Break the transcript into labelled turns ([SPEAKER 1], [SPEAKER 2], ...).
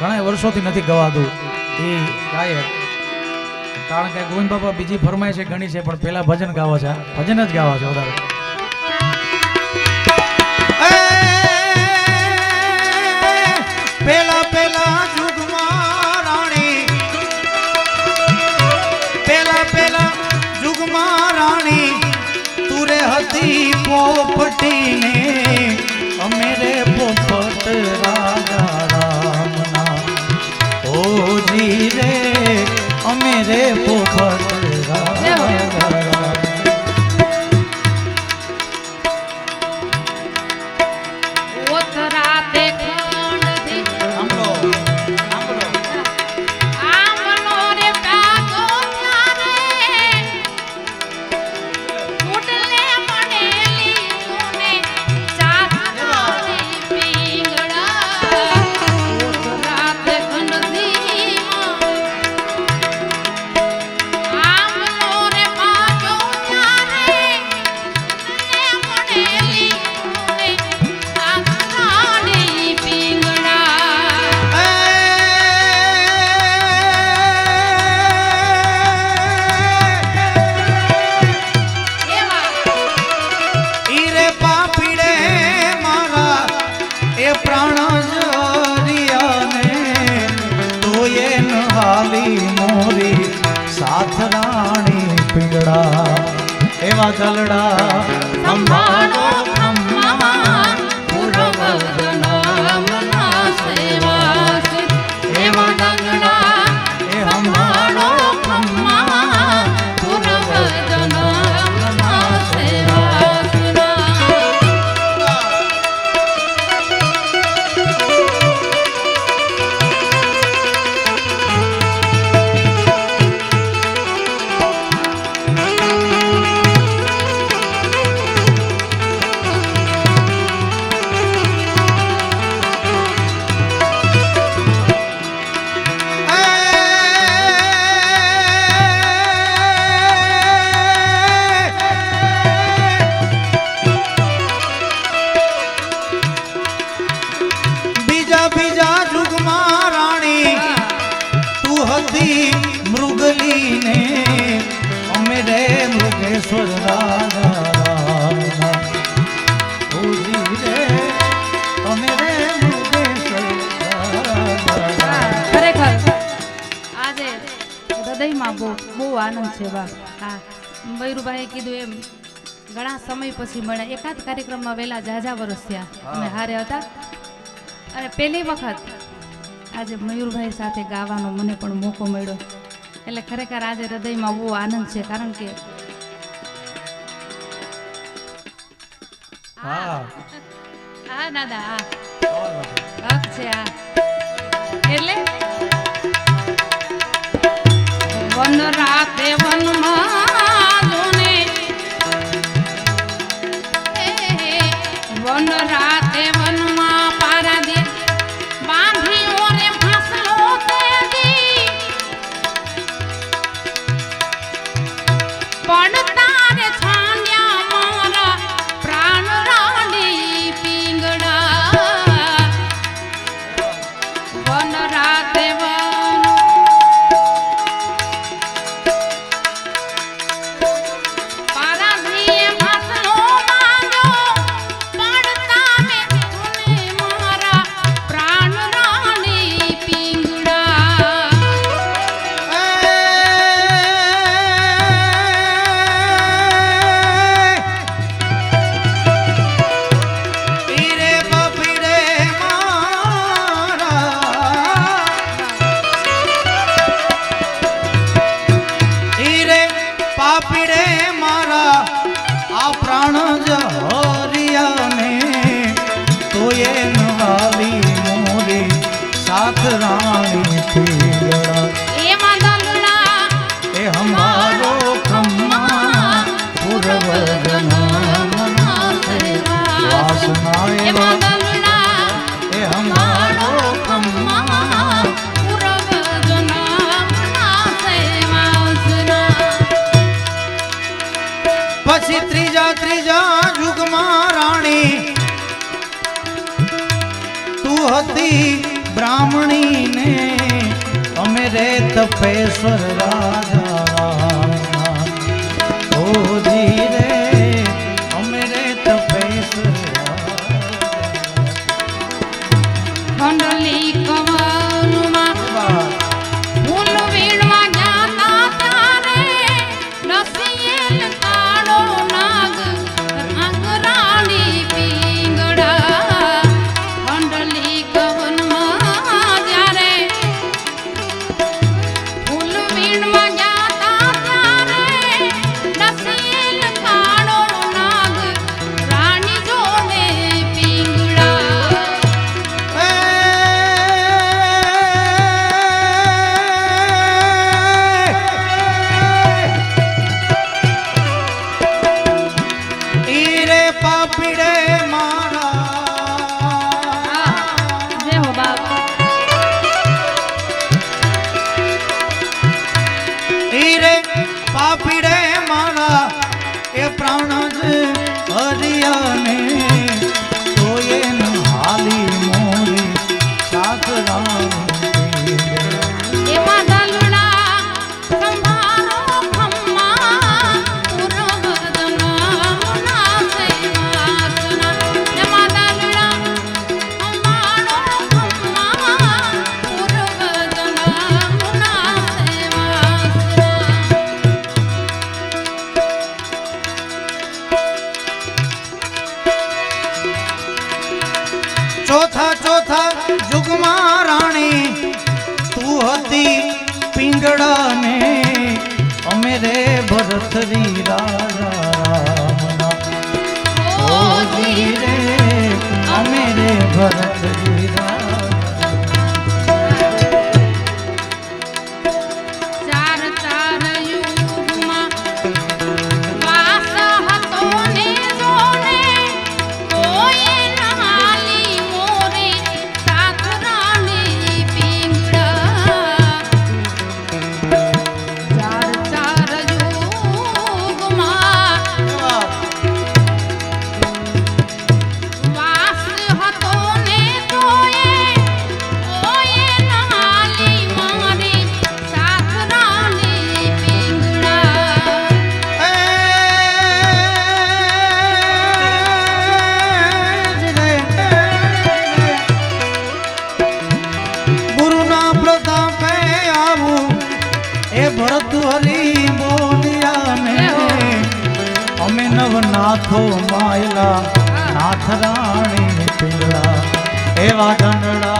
[SPEAKER 1] ઘણા વર્ષોથી નથી ગવાતું એ ગાયક કારણ કે ગોવિંદ બાપા બીજી ફરમાય છે ઘણી છે, પણ પેલા ભજન ગાવા છે. ભજન જ ગાવા છે વધારે.
[SPEAKER 2] પેલા પેલા રે પોપટ સાથ રાણી પીંગડા એવા જલડા
[SPEAKER 3] સંભાળો. આનંદ છે વાહ. હા. મયુરભાઈએ કીધું એમ ઘણા સમય પછી મળ્યા. એકાદ કાર્યક્રમમાં વહેલા જાજા વર્ષ થયા. અમે હારે હતા. અને પહેલી વખત આજે મયુરભાઈ સાથે ગાવાનો મને પણ મોકો મળ્યો. એટલે ખરેખર આજે હૃદયમાં બહુ આનંદ છે કારણ કે
[SPEAKER 1] હા.
[SPEAKER 3] હા. દાદા હા. હક છે આ એટલે વન રાતે વનમાં જોને વન તપેશ્વર રાધા આંગણાને અમે રે ભરતરી રામ. રે અમે રે ભરત નાથો માયલા નાથ રાણી પીલા એવા દંડડા